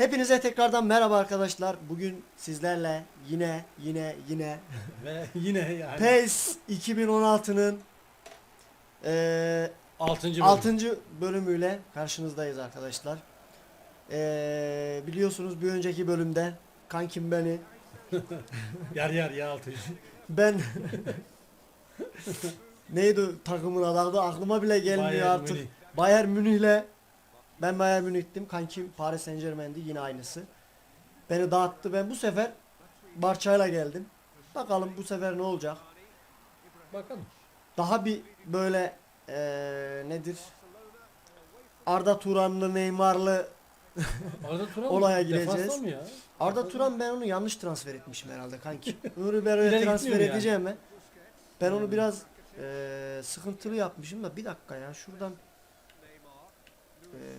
Hepinize tekrardan merhaba arkadaşlar. Bugün sizlerle yine yine yine Ve yine yani PES 2016'nın eee 6. bölüm. 6. bölümüyle karşınızdayız arkadaşlar. Eee, biliyorsunuz bir önceki bölümde kankim beni Yar yar ya 6. ben neydi takımın adı aklıma bile gelmiyor Bayern artık. Münih. Bayern Münih'le ben Bayern Münih'tim. Kankim Paris Saint Germain'di yine aynısı. Beni dağıttı. Ben bu sefer Barça'yla geldim. Bakalım bu sefer ne olacak? Bakalım. Daha bir böyle eee, nedir? Arda Turanlı, Neymarlı. Arada Turan Olaya gireceğiz. Arda Turan ben onu yanlış transfer etmişim herhalde kanki. Nuri İleri transfer gitmiyor yani. edeceğime. Ben onu biraz eee, sıkıntılı yapmışım da bir dakika ya şuradan eee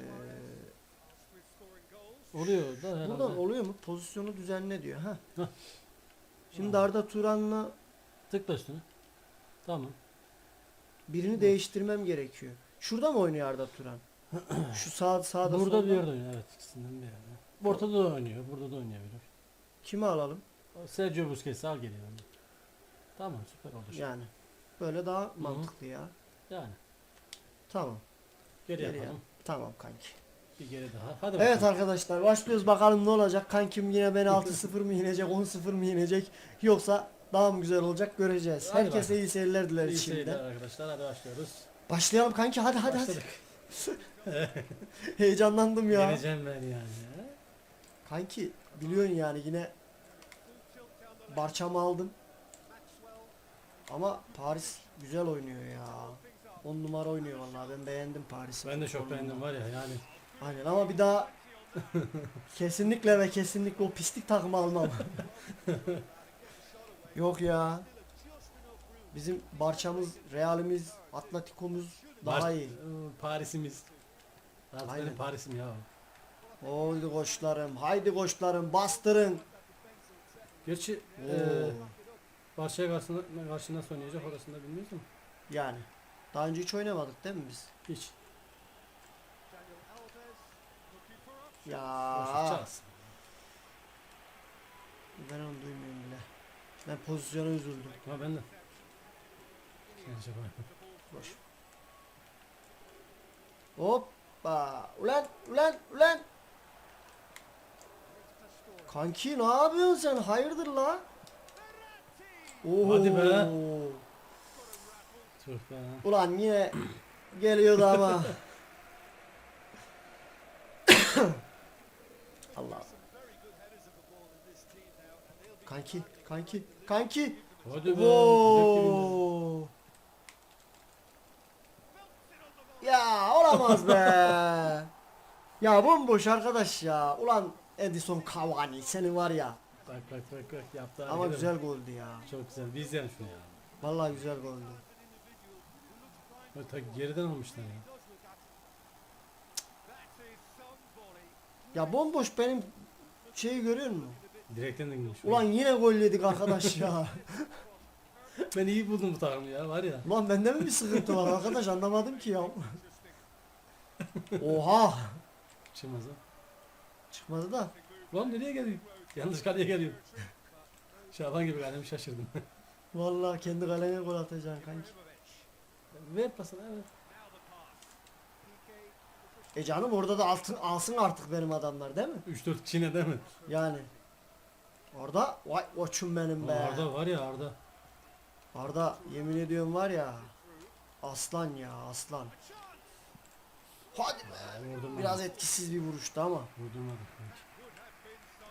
Oluyor da herhalde. Buradan oluyor mu? Pozisyonu düzenle diyor. Ha. Şimdi Arda Turan'la Tıkla üstüne. Tamam. birini değiştirmem gerekiyor. Şurada mı oynuyor Arda Turan? Şu sağ sağda Burada solda. bir yerde oynuyor. Evet ikisinden bir yerde. Ortada da oynuyor. Burada da oynayabilir. Kimi alalım? Sergio Busquets'i al geliyor. Tamam süper olur. Yani böyle daha mantıklı ya. Yani. Tamam. Geri, Geri yapalım. Tamam kanki. Bir geri daha. Hadi Evet bakalım. arkadaşlar başlıyoruz bakalım ne olacak. Kankim yine beni 6-0 mı yenecek, 10-0 mı yenecek yoksa daha mı güzel olacak göreceğiz. Hadi Herkese bakalım. iyi seyirler dileriz İyi seyirler arkadaşlar. Hadi başlıyoruz. Başlayalım kanki hadi hadi hadi. Başladık. Heyecanlandım ya. Geleceğim ben yani. Kanki biliyorsun yani yine Barçamı aldım. Ama Paris güzel oynuyor ya. 10 numara oynuyor vallahi ben beğendim Paris'i. Ben de çok beğendim var ya yani. Aynen ama bir daha kesinlikle ve kesinlikle o pislik takımı almam. Yok ya. Bizim Barçamız, Real'imiz, Atletico'muz daha Bar- iyi. Paris'imiz. Zaten Aynen. benim Paris'im ya. Haydi koçlarım, haydi koçlarım bastırın. Gerçi Oo. eee Barça'ya karşısında, karşı nasıl oynayacak orasını da bilmiyoruz ama Yani. Daha önce hiç oynamadık değil mi biz? hiç. Ya. Ben onu duymuyorum bile. Ben pozisyona üzüldüm. Ha ben de. Boş. Hoppa. Ulan ulan ulan. Kanki ne yapıyorsun sen? Hayırdır la? Oo. Hadi be. Tüh be. Ulan yine geliyordu ama. Allah. Kanki, kanki, kanki. Hadi be. Oo. Ya olamaz be. ya bomboş arkadaş ya. Ulan Edison Cavani seni var ya. Bak bak bak bak yaptı. Ama güzel goldü ya. Çok güzel. Bir izleyelim şunu ya. Vallahi güzel goldü. Bak, ta geriden almışlar ya. Ya bomboş benim şeyi görüyor musun? Direkten de girmiş. Ulan yine gol yedik arkadaş ya. ben iyi buldum bu takımı ya var ya. Ulan bende mi bir sıkıntı var arkadaş anlamadım ki ya. Oha. Çıkmaz ha. Çıkmadı da. Lan nereye geliyor? Yanlış kaleye geliyor. Şaban gibi kalemi şaşırdım. Vallahi kendi kalene gol atacaksın kanki. Ver pasını evet. E canım orada da altın alsın artık benim adamlar değil mi? 3-4 Çin'e değil mi? Yani. Orada vay koçum benim be. Arda Arda. var ya Arda. yemin ediyorum var ya. Aslan ya aslan. Hadi be. Vurdum Biraz etkisiz bir vuruştu ama. Vurdurmadı.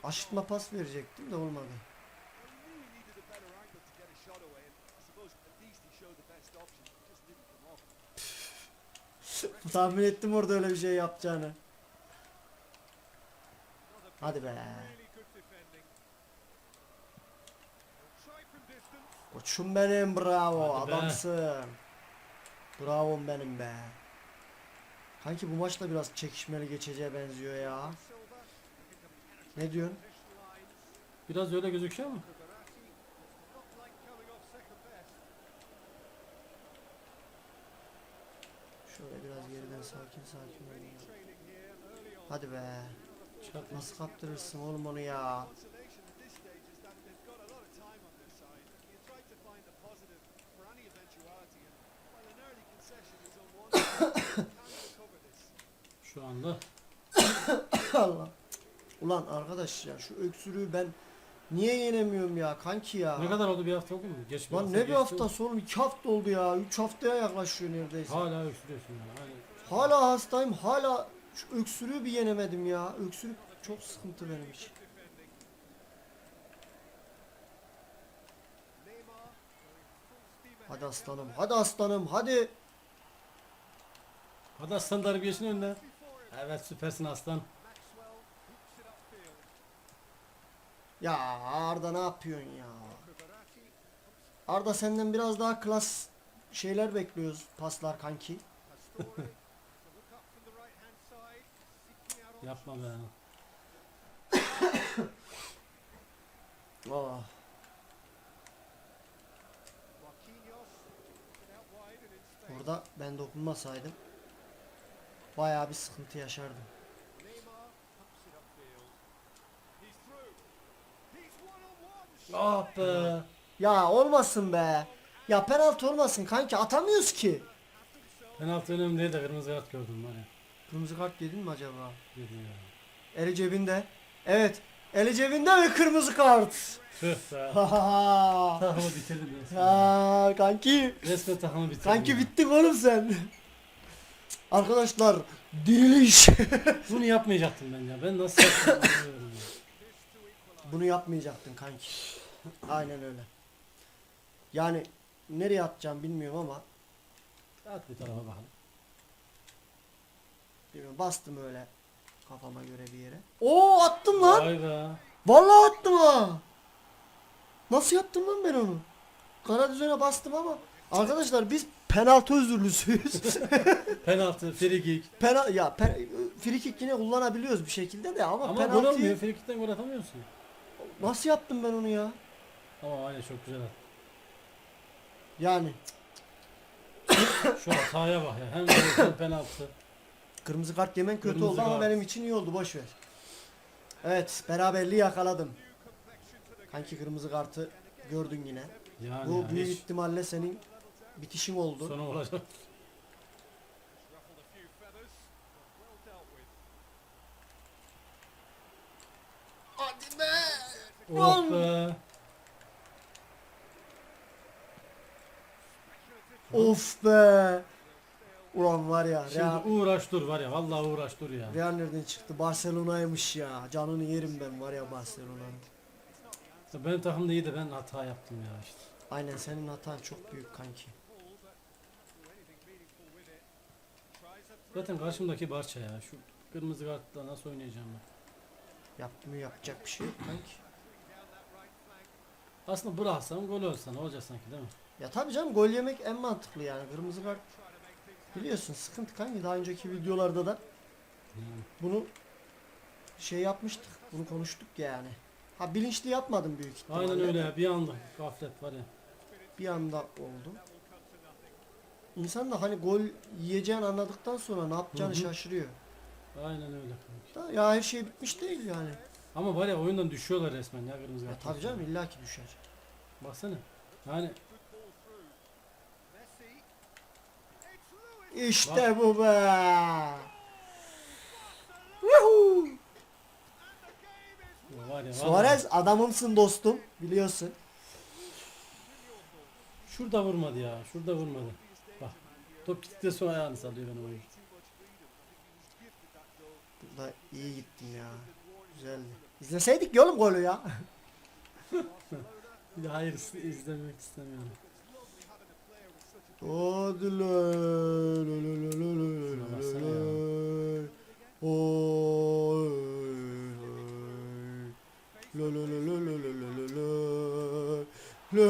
Aşıtma pas verecektim de olmadı. Tahmin ettim orada öyle bir şey yapacağını. Hadi be. Koçum benim bravo Hadi be. adamsın. Bravo benim be. Kanki bu maçta biraz çekişmeli geçeceğe benziyor ya. Ne diyorsun? Biraz öyle gözüküyor mu? Şöyle biraz geriden sakin sakin oynayalım. Hadi be. Çıkart. Nasıl kaptırırsın oğlum onu ya? consolation at this stage is that they've got a lot of time on their side. You try to find a positive for any eventuality, early concession is unwanted, you can recover this. Şu anda Allah. Ulan arkadaş ya şu öksürüğü ben niye yenemiyorum ya kanki ya? ne kadar oldu bir hafta oldu mu? Geç Lan ne bir geçti hafta sonra iki hafta oldu ya. Üç haftaya yaklaşıyor neredeyse. Hala öksürüyorsun ya. Aynen. Hala hastayım hala şu öksürüğü bir yenemedim ya. Öksürük çok sıkıntı benim için. Hadi aslanım hadi aslanım hadi. Hadi aslan darbiyesinin önüne. Evet süpersin aslan. Ya Arda ne yapıyorsun ya? Arda senden biraz daha klas şeyler bekliyoruz paslar kanki. and in space. Orada ben dokunmasaydım bayağı bir sıkıntı yaşardım. Ah be. Ya olmasın be. Ya penaltı olmasın kanki atamıyoruz ki. Penaltı önemli değil de kırmızı kart gördüm var ya. Kırmızı kart yedin mi acaba? Yedi ya. Eli cebinde. Evet. Eli cebinde ve kırmızı kart. Tüh be. Takımı bitirdim resmen. Ha, kanki. Resmen takımı bitirdim. Kanki ya. bittin oğlum sen. Arkadaşlar diriliş. Bunu yapmayacaktım ben ya. Ben nasıl yaptım. Bunu yapmayacaktın kanki. Aynen öyle. Yani nereye atacağım bilmiyorum ama At bir tarafa bakalım. Bilmiyorum, bastım öyle kafama göre bir yere. Oo attım lan. Vay be. Vallahi attım ha. Nasıl yaptım lan ben onu? Kara düzene bastım ama arkadaşlar biz penaltı özürlüsüyüz. Penaltı, free kick. Pena ya pen free kick yine kullanabiliyoruz bir şekilde de ama, Ama gol penaltıyı olmuyor. Free kick'ten gol atamıyorsun. nasıl yaptım ben onu ya? Ama aynen çok güzel at. Yani Şu hataya bak ya. Hem hem penaltı. Kırmızı kart yemen kötü Kırmızı oldu ama kart. benim için iyi oldu boş ver. Evet beraberliği yakaladım. Kanki kırmızı kartı gördün yine. Yani Bu ya, büyük hiç ihtimalle senin bitişin oldu. sonu olacak. Hadi be. Oh be. Of be. Ulan var ya Real, Şimdi uğraş dur var ya. Vallahi uğraş dur ya. Real nereden çıktı? Barcelona'ymış ya. Canını yerim ben var ya Barcelona'nın. Benim takım da iyi de ben hata yaptım ya işte. Aynen senin hatan çok büyük kanki. Zaten karşımdaki Barça ya. Şu kırmızı kartla nasıl oynayacağım ben? Yaptım yapacak bir şey yok kanki. Aslında bıraksam gol olsa ne olacak sanki değil mi? Ya tabii canım gol yemek en mantıklı yani. Kırmızı kart biliyorsun sıkıntı kanki. Daha önceki videolarda da bunu şey yapmıştık. Bunu konuştuk yani. Ha bilinçli yapmadım büyük ihtimalle. Aynen öyle ya. Bir anda gaflet var ya. Bir anda oldu. İnsan da hani gol yiyeceğini anladıktan sonra ne yapacağını Hı hı. şaşırıyor. Aynen öyle kanka. Da ya her şey bitmiş değil yani. Ama var ya oyundan düşüyorlar resmen ya kırmızı Ya kart. tabii canım illaki düşer. Baksana. Yani İşte bu be. Woohoo! var ya. vallahi. Suarez adamımsın dostum biliyorsun. Şurada vurmadı ya. Şurada vurmadı. Bak. Top gitti sonra ayağını sallıyor benim oyun. Burada iyi gittim ya. Güzeldi. İzleseydik ya oğlum golü ya. Hayır iz- izlemek istemiyorum. Hadi le le le Şuna baksana le ya. le. Oy. Le le le le le le le le. Le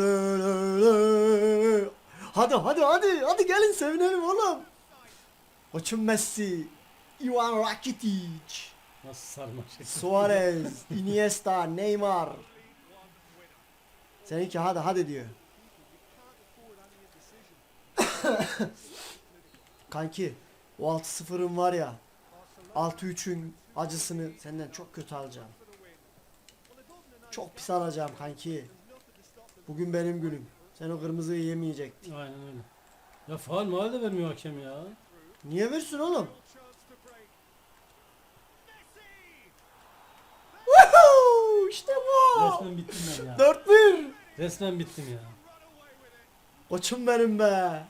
le le le. Hadi hadi hadi hadi gelin sevinelim oğlum. Koçum Messi, Ivan Rakitic, Nasıl sarma şey. Suarez, Iniesta, Neymar. Seninki hadi hadi diyor. Kanki o 6-0'ın var ya 6-3'ün acısını senden çok kötü alacağım. Çok pis alacağım kanki. Bugün benim günüm. Sen o kırmızıyı yemeyecektin. Aynen öyle. Ya faal maal de vermiyor hakem ya. Niye versin oğlum? Woohoo! İşte bu. Resmen bittim ben ya. 4-1. Resmen bittim ya. Koçum benim be.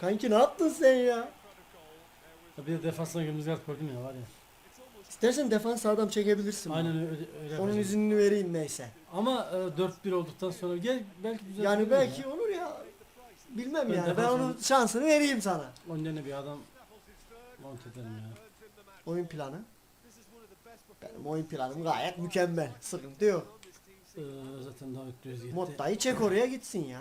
Kanki ne yaptın sen ya? Ya Bir de defansına kart gördüm ya var ya. İstersen defans adam çekebilirsin. Aynen öyle, öyle Onun yapacağım. iznini vereyim neyse. Ama e, 4-1 olduktan sonra gel belki güzel Yani belki ya. olur ya. Bilmem Ben yani. Ben defans onun şansını vereyim sana. Onun yerine bir adam mont ederim ya. Oyun planı. Benim oyun planım gayet mükemmel. Sıkıntı yok. Ee, zaten daha düz gitti. Motta'yı çek oraya gitsin ya.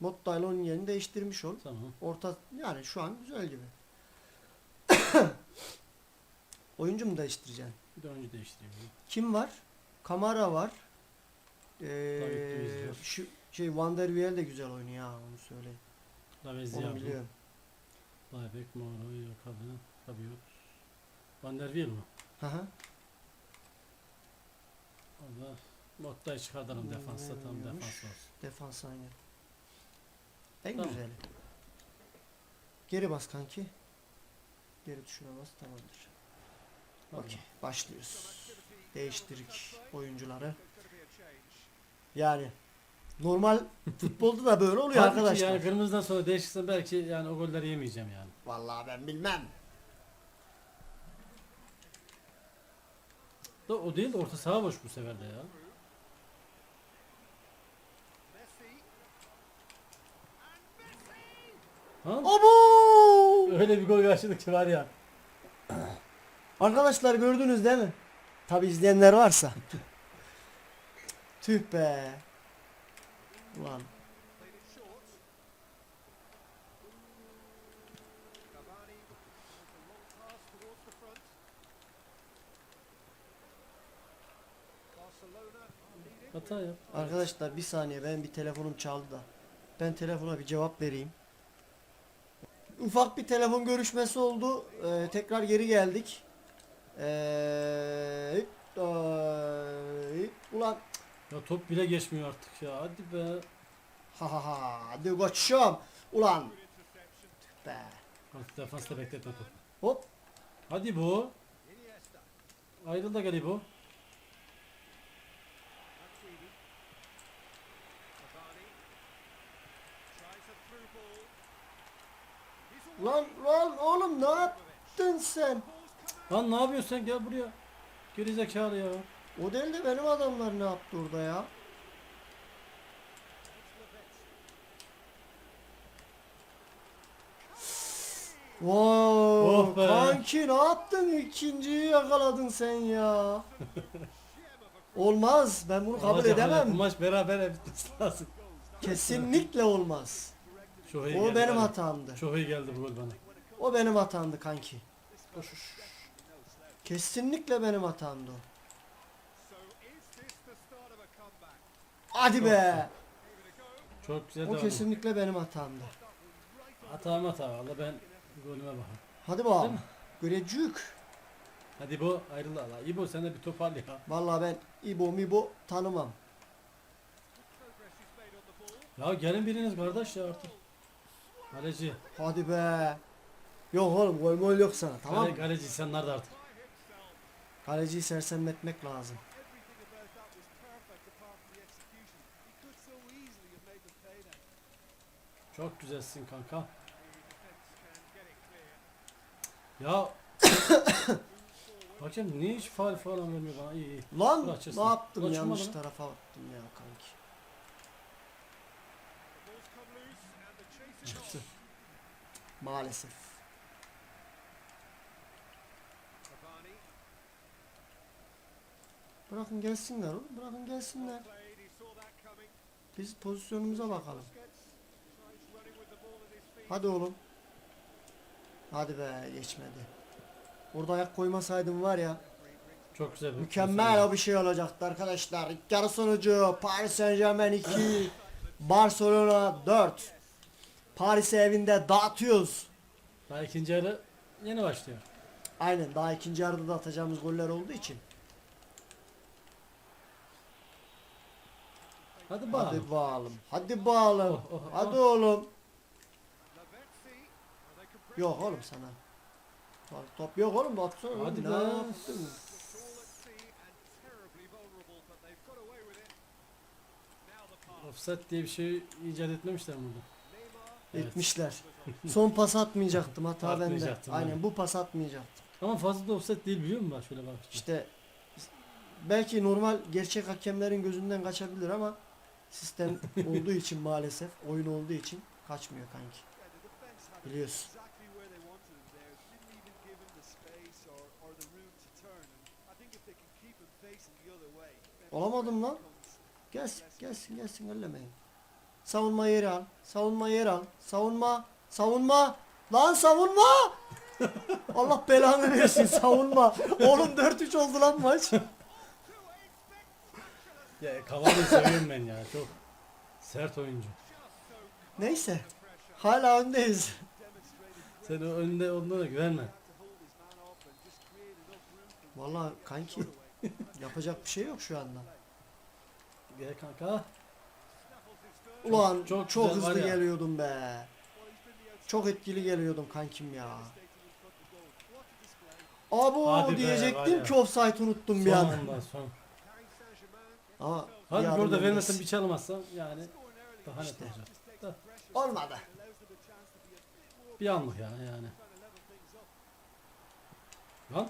Motta ile onun yerini değiştirmiş ol. Tamam. Orta yani şu an güzel gibi. Oyuncu mu değiştireceksin? Bir de oyuncu değiştireyim. Kim var? Kamara var. Ee, şu şey Van der Wiel de güzel oynuyor ha onu söyle. Lavezzi Onu biliyorum. Laybek, Moro, Yokabı, Rabiot. Van der Wiel mi? Hı hı. Allah. Motta'yı çıkartalım defansta tam defans olsun. Defans aynen. En Tamam. güzeli. Geri bas kanki. Geri tuşuna bas tamamdır. Tamam. Okey başlıyoruz. Değiştirik oyuncuları. Yani normal futbolda da böyle oluyor Tabii ki arkadaşlar. yani kırmızıdan sonra değişirse belki yani o golleri yemeyeceğim yani. Vallahi ben bilmem. Da o değil de orta saha boş bu sefer de ya. Ha? Obo! Öyle bir gol karşılık ki var ya. Arkadaşlar gördünüz değil mi? Tabi izleyenler varsa. Tüh be. Ulan. Hata yap. Arkadaşlar bir saniye ben bir telefonum çaldı da. Ben telefona bir cevap vereyim. Ufak bir telefon görüşmesi oldu. Ee, tekrar geri geldik. Ee, ulan Ya top bile geçmiyor artık ya. Hadi be. ha ha ha hadi koçum. Ulan. Be. Defansta bekletme top. Hop. Hadi bu. Ayrıl da gel Lan lan oğlum ne yaptın sen? Lan ne yapıyorsun sen gel buraya. Geri zekalı ya. O değil de benim adamlar ne yaptı orada ya? Wow, Oh be. kanki ne yaptın? İkinciyi yakaladın sen ya. Olmaz. Ben bunu kabul Olacak, olacak. Bu edemem. maç beraber bitmesi lazım. Kesinlikle olmaz. Çok iyi O geldi benim bana. hatamdı. Çok iyi geldi bu gol bana. O benim hatamdı kanki. Kesinlikle benim hatamdı o. Hadi be. Çok güzel O devam. kesinlikle benim hatamdı. Hata hata valla ben golüme bakayım. Hadi bakalım. mi? Görecük. Hadi bu ayrıl Allah. İbo sen de bir toparla ya. Vallahi ben İbo Mibo tanımam. Ya gelin biriniz kardeş ya artık. Kaleci. Hadi be. Yok oğlum gol mol yok sana tamam Kale, mı? kaleci sen nerede artık? Kaleciyi sersemletmek lazım. Çok güzelsin kanka. Ya Hakem niye hiç faal falan vermiyor bana? İyi iyi. Lan ne yaptım Ulan yanlış çıkmadı tarafa attım ya kanki. Çıktı. Maalesef. Bırakın gelsinler oğlum bırakın gelsinler. Biz pozisyonumuza bakalım. Hadi oğlum. Hadi be geçmedi. Orada ayak koymasaydım var ya Çok güzel bir mükemmel o bir şey olacaktı arkadaşlar. İlk yarı sonucu Paris Saint Germain 2 Barcelona 4 Paris evinde dağıtıyoruz. Daha ikinci yarı yeni başlıyor. Aynen daha ikinci yarıda da atacağımız goller olduğu için. Hadi bak. Hadi bağalım. Hadi bağalım. Oh, oh, Hadi oğlum. Yok oğlum sana. Top- yok oğlum baksana. Hadi ne yaptın? Offset diye bir şey icat etmemişler burada. Etmişler. Son pas atmayacaktım hata bende. Atmayacaktın, Aynen bu pas atmayacaktım. Ama fazla da offset değil biliyor musun bak şöyle bak. İşte belki normal gerçek hakemlerin gözünden kaçabilir ama sistem olduğu için maalesef oyun olduğu için kaçmıyor kanki. Biliyorsun. Olamadım lan. Gelsin gelsin gelsin ellemeyin. Savunma yeri al. Savunma yeri al. Savunma. Savunma. Lan savunma. Allah belanı versin savunma. Oğlum 4-3 oldu lan maç. Ya Cavani'yi seviyorum ben ya çok sert oyuncu. Neyse. Hala öndeyiz. Sen o önde olduğuna güvenme. Vallahi kanki yapacak bir şey yok şu anda. Gel kanka. Ulan çok çok, güzel var hızlı geliyordum be. Çok etkili geliyordum kankim ya. Abo Hadi be, diyecektim ya. ki offside unuttum bir Son an. anda son. Ama Hadi bir bir orada vermesen bir çalmazsan yani daha net İşte. olacak. Olmadı. Bir anlık ya yani. Lan.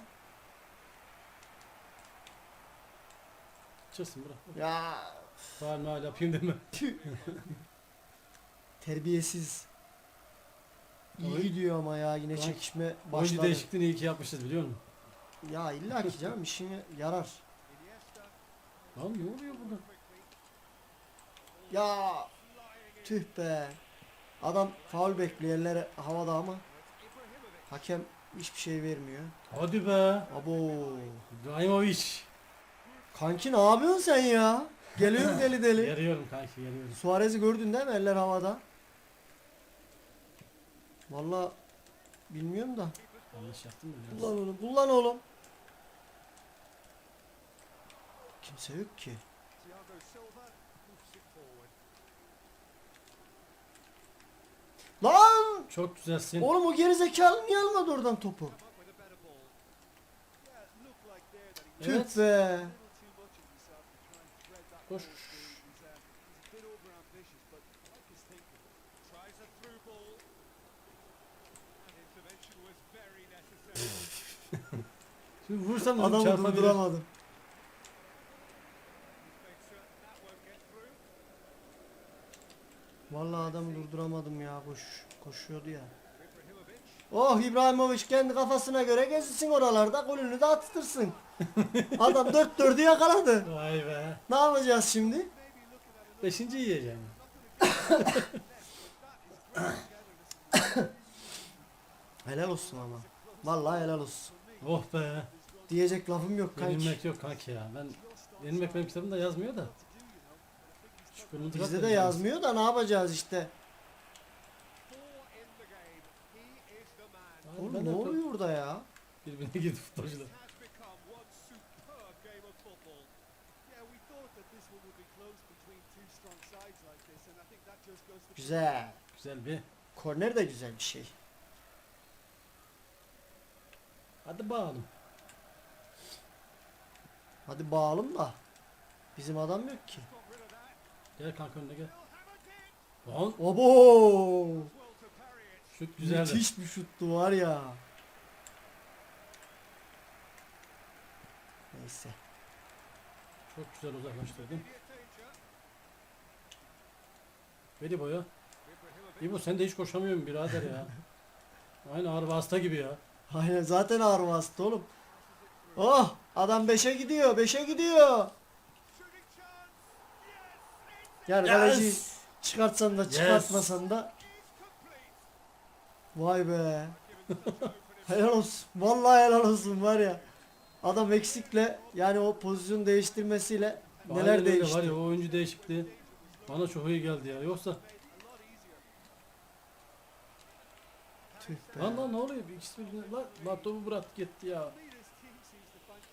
Çıksın bırak. Ya Faal mal yapayım deme. terbiyesiz. İyi Oyun- gidiyor ama ya yine Oyun- çekişme Oyuncu başladı. değişikliğini iyi ki yapmışız biliyor musun? Ya illa ki canım işine yarar. Lan ne oluyor burada? Ya tüh be. Adam faul bekliyor elleri havada ama hakem hiçbir şey vermiyor. Hadi be. Abo. İbrahimovic. Kanki ne yapıyorsun sen ya? Geliyorsun deli deli. Yarıyorum kanki yarıyorum. Suarez'i gördün değil mi eller havada? Valla bilmiyorum da. Yanlış yaptım mı? biraz? Kullan oğlum, kullan oğlum. Kimse yok ki. Lan! Çok güzelsin. Oğlum o gerizekalı niye almadı oradan topu? Come up with Koş. Şimdi vursam Adamı çarpabilir. durduramadım. Vallahi adamı durduramadım ya koş koşuyordu ya. Oh İbrahimovic kendi kafasına göre gezsin oralarda golünü de attırsın. Adam dört dördü yakaladı. Vay be. Ne yapacağız şimdi? Beşinci yiyeceğim. Helal olsun ama. Vallahi helal olsun. Oh be. Diyecek lafım yok kanki. Yenilmek yok kanki ya. Ben yenilmek benim kitabımda yazmıyor da. Şükürlü Bizde de yazmıyor da ne yapacağız işte. Oğlum ne oluyor orada ya? Birbirine girdi futbolcular. Güzel. Güzel bir. Korner de güzel bir şey. Hadi bakalım. Hadi bağalım da. Bizim adam yok ki. Gel kanka önüne gel. Lan Obo! Şut güzeldi. Müthiş bir şuttu var ya. Neyse. Çok güzel uzaklaştırdım. Veli boya. İbo sen de hiç koşamıyorsun birader ya. Aynı ağır hasta gibi ya. Aynen zaten ağır bastı oğlum. Oh! Adam 5'e gidiyor. 5'e gidiyor. Yani kaleciyi çıkartsan da çıkartmasan da vay be. helal olsun. Vallahi helal olsun var ya. Adam eksikle yani o pozisyon değiştirmesiyle Aynen neler öyle değişti. Var ya o oyuncu değişikliği bana çok iyi geldi ya. Yoksa Tüh be. Lan lan ne oluyor? İkisi birbirine lan, lan topu bırak gitti ya.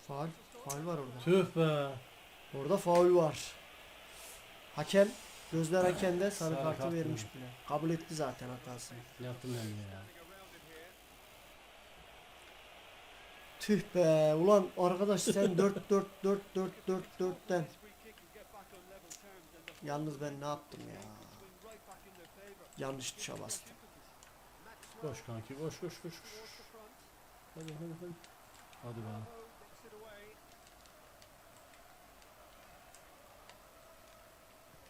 Faul. Faul var orada. Tüh be. Orada faul var. Hakem gözler hakemde sarı Sarı kartı kart vermiş mı? bile. Kabul etti zaten hatasını. Yaptım ben ya. Tüh be ulan arkadaş sen 4 4 4 4 4 4'ten. Yalnız ben ne yaptım ya? Yanlış tuşa bastım. Koş kanki koş koş koş. koş. Hadi hadi hadi. Hadi be.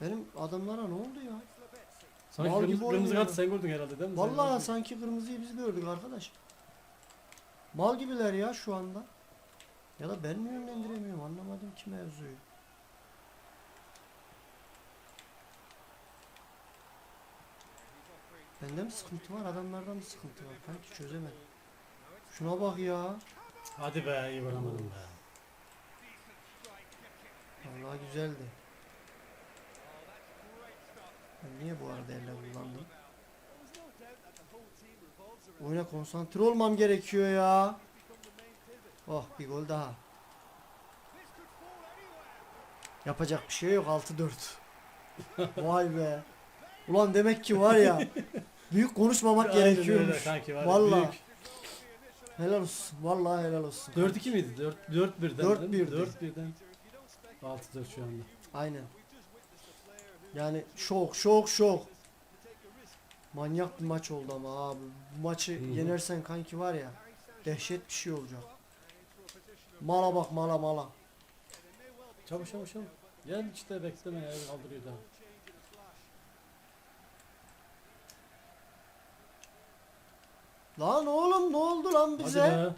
Benim adamlara ne oldu ya? Sanki Mal gibi kırmızı, kırmızı oynuyor. kartı sen gördün herhalde değil mi? Sen Vallahi gördün. sanki kırmızıyı biz gördük arkadaş. Mal gibiler ya şu anda. Ya da ben mi yönlendiremiyorum anlamadım ki mevzuyu. Bende mi sıkıntı var adamlarda mı sıkıntı var kanki çözemedim. Şuna bak ya. Hadi be iyi vuramadım be. Vallahi güzeldi. Ben niye bu arada elle kullandım? Oyuna konsantre olmam gerekiyor ya. Oh bir gol daha. Yapacak bir şey yok 6-4. Vay be. Ulan demek ki var ya. Büyük konuşmamak Aynen öyle gerekiyormuş. Kanki var. Vallahi. Vallahi. Helal olsun. Vallahi helal olsun. 4-2 miydi? 4 4 1'den. 4-1'di. 4 1'den. 6 4 şu anda. Aynen. Yani şok şok şok. Manyak bir maç oldu ama abi. Bu maçı Hı hı. yenersen kanki var ya. Dehşet bir şey olacak. Mala bak mala mala. Çabuk çabuk çabuk. Gel işte bekleme ya kaldırıyor daha. Lan oğlum ne oldu lan bize? Hadi be.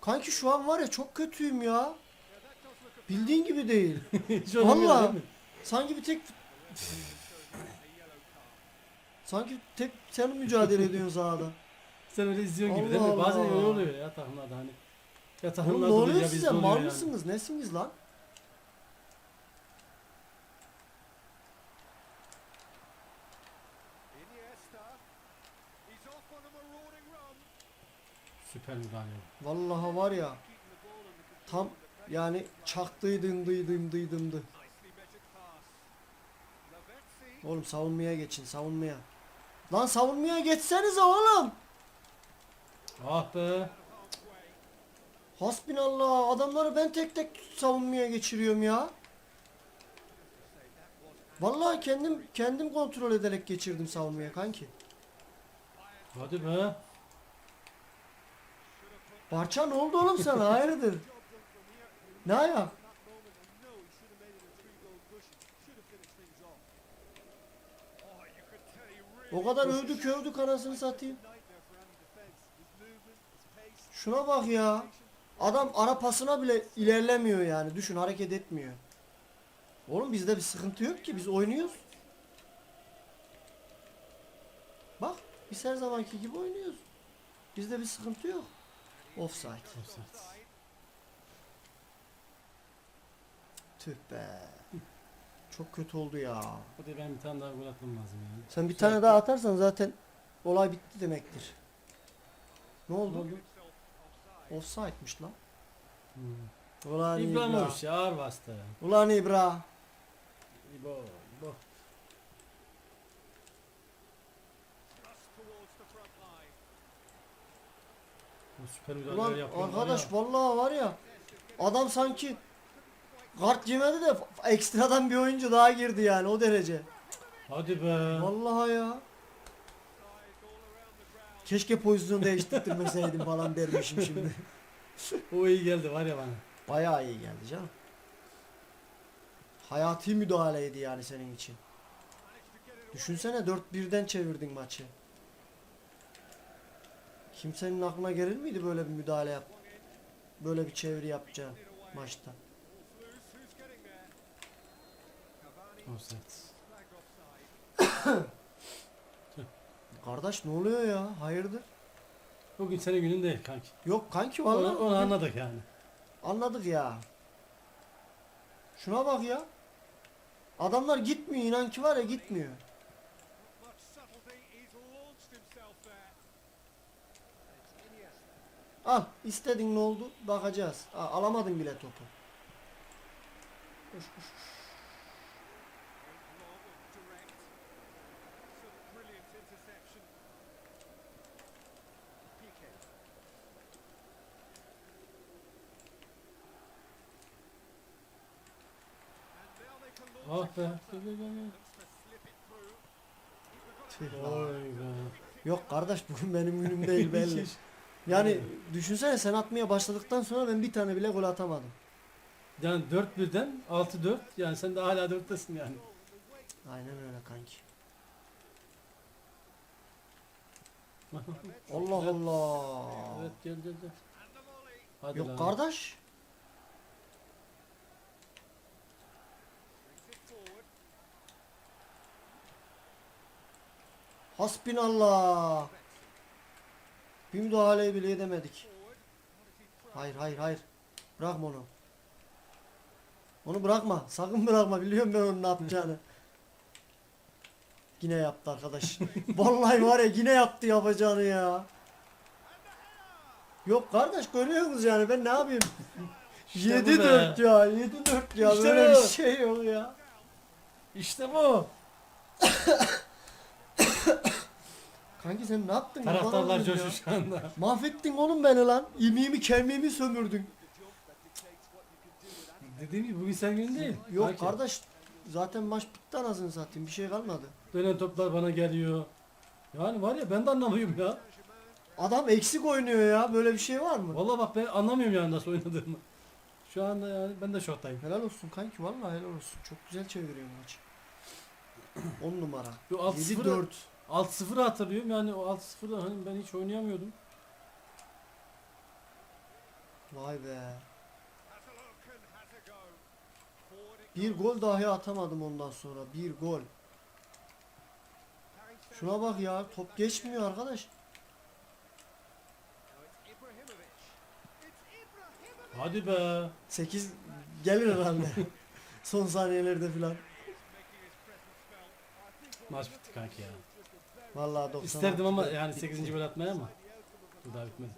Kanki şu an var ya çok kötüyüm ya. Bildiğin gibi değil. Hiç değil mi? Sanki bir tek Sanki tek sen mücadele ediyorsun sahada. Sen öyle izliyorsun gibi değil mi? Allah Bazen öyle Allah. oluyor ya takımlarda hani. Ya Oğlum ne oluyor oluyor ya size? bizde oluyor Mal yani. mısınız? Nesiniz lan? Süper müdahale. Vallahi var ya tam yani çaktıydın dıydın dıydındı. Oğlum savunmaya geçin savunmaya. Lan savunmaya geçsenize oğlum. Ah be. Hasbinallah adamları ben tek tek savunmaya geçiriyorum ya. Vallahi kendim kendim kontrol ederek geçirdim savunmaya kanki. Hadi be. Parça ne oldu oğlum sana hayırdır? Ne ayak? O kadar övdük övdük anasını satayım. Şuna bak ya. Adam ara pasına bile ilerlemiyor yani. Düşün hareket etmiyor. Oğlum bizde bir sıkıntı yok ki biz oynuyoruz. Bak biz her zamanki gibi oynuyoruz. Bizde bir sıkıntı yok. Offside. Offside. Tüh be. Çok kötü oldu ya. Hadi ben bir tane daha gol atmam lazım yani. Sen bir tane daha atarsan zaten olay bitti demektir. Ne oldu? Offside'miş lan. Hmm. Ulan İbra. İbrahimovic ya ağır bastı. Ulan İbra. İbo, İbo. Süper Ulan müdahaleler yapıyor. arkadaş vallahi var ya. Adam sanki kart yemedi de ekstradan bir oyuncu daha girdi yani o derece. Hadi be. Vallahi ya. Keşke pozisyon değiştirmeseydim falan dermişim şimdi. O iyi geldi var ya bana. Bayağı iyi geldi canım. Hayati müdahaleydi yani senin için. Düşünsene 4-1'den çevirdin maçı. Kimsenin aklına gelir miydi böyle bir müdahale yap? Böyle bir çeviri yapacağın maçta. Offside. Kardeş ne oluyor ya? Hayırdır? Bugün senin günün değil kanki. Yok kanki Onu, vallahi. onu anladık yani. Anladık ya. Şuna bak ya. Adamlar gitmiyor inan ki var ya gitmiyor. Al. İstedin ne oldu? Bakacağız. Aa, alamadın bile topu. Koş, koş, koş. Ah be. Tüh. Yok kardeş bugün benim günüm değil belli. Yani düşünsene sen atmaya başladıktan sonra ben bir tane bile gol atamadım. Yani 4 birden 6-4 yani sen de hala 4'tesin yani. Aynen öyle kanki. Allah Allah. Evet gel gel gel. Hadi Yok lan. kardeş. Hasbinallah. Bir müdahaleyi bile edemedik. Hayır hayır hayır. Bırakma onu. Onu bırakma. Sakın bırakma. Biliyorum ben onun ne yapacağını. Yine yaptı arkadaş. Vallahi var ya yine yaptı yapacağını ya. Yok kardeş görüyorsunuz yani ben ne yapayım? İşte bu 7-4 be. ya 7-4 ya İşte böyle bu. bir şey yok ya. İşte bu. Kanki sen ne yaptın? ya? Taraftarlar Bana coşuyor ya. şu anda. Mahvettin oğlum beni lan. İmiğimi kemiğimi sömürdün. Dediğim gibi bugün sen gün değil. Yok Kanki, kardeş zaten maç bitti anasını satayım bir şey kalmadı. Dönen toplar bana geliyor. Yani var ya ben de anlamıyorum ya. Adam eksik oynuyor ya böyle bir şey var mı? Vallahi bak ben anlamıyorum yani nasıl oynadığımı. Şu anda yani ben de şoktayım. Helal olsun kanki vallahi helal olsun. Çok güzel çeviriyor maçı. 10 numara. Yo, 6-0 7-4. 6-0'ı hatırlıyorum yani o 6-0'da hani ben hiç oynayamıyordum. Vay be. Bir gol dahi atamadım ondan sonra. Bir gol. Şuna bak ya top geçmiyor arkadaş. Hadi be. 8 gelir herhalde. Son saniyelerde filan. Maç bitti kanki ya. Vallahi 90. İsterdim ama yani 8. gol atmaya ama. Bu daha bitmedi.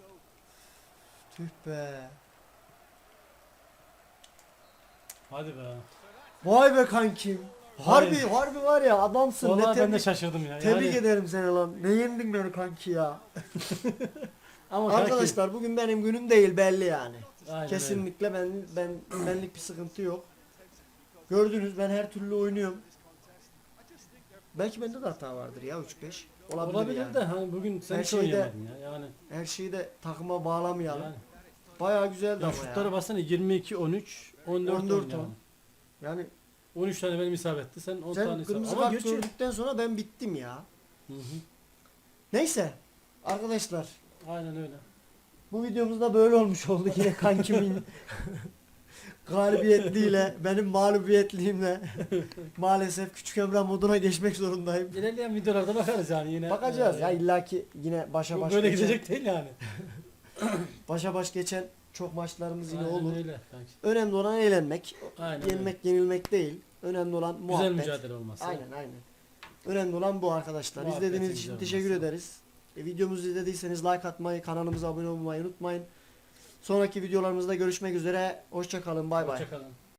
Tüh be. Hadi be. Vay be kankim. Harbi harbi var ya adamsın. Vallahi ben de şaşırdım ya. tebrik yani, ederim seni lan. Ne yendin beni kanki ya. Ama kanki- Arkadaşlar bugün benim günüm değil belli yani. Aynen öyle. Kesinlikle ben ben benlik bir sıkıntı yok. Gördünüz ben her türlü oynuyorum. Belki bende de hata vardır ya 3-5. Olabilir, Olabilir yani. de hani bugün sen Her hiç şeyde- oynayamadın ya. Yani, Her şeyi de takıma bağlamayalım. yani. Bayağı güzeldi Ya ama şutlara ya. baksana 22 13 14, 14 14 on. yani. Yani 13 tane benim isabetti. Sen 10 sen tane isabet. kırmızı Ama kart gördükten sonra ben bittim ya. Hı hı. Neyse arkadaşlar Aynen öyle. bu videomuzda böyle olmuş oldu yine kankimin galibiyetliyle benim mağlubiyetliğimle maalesef küçük Emrah moduna geçmek zorundayım. İlerleyen videolarda bakarız yani yine. Bakacağız Ee, ya illaki yine başa bu baş böyle geçen, gidecek değil yani. başa baş geçen çok maçlarımız yine Aynen olur. öyle kanki. Önemli olan eğlenmek. Aynen Yenmek yenilmek değil. Önemli olan öyle. muhabbet. Güzel mücadele olması. Aynen aynen. Önemli olan bu arkadaşlar. Muhabbetin İzlediğiniz güzel için teşekkür olması. ederiz. E, videomuzu izlediyseniz like atmayı, kanalımıza abone olmayı unutmayın. Sonraki videolarımızda görüşmek üzere. Hoşçakalın. Bay bay. Hoşçakalın.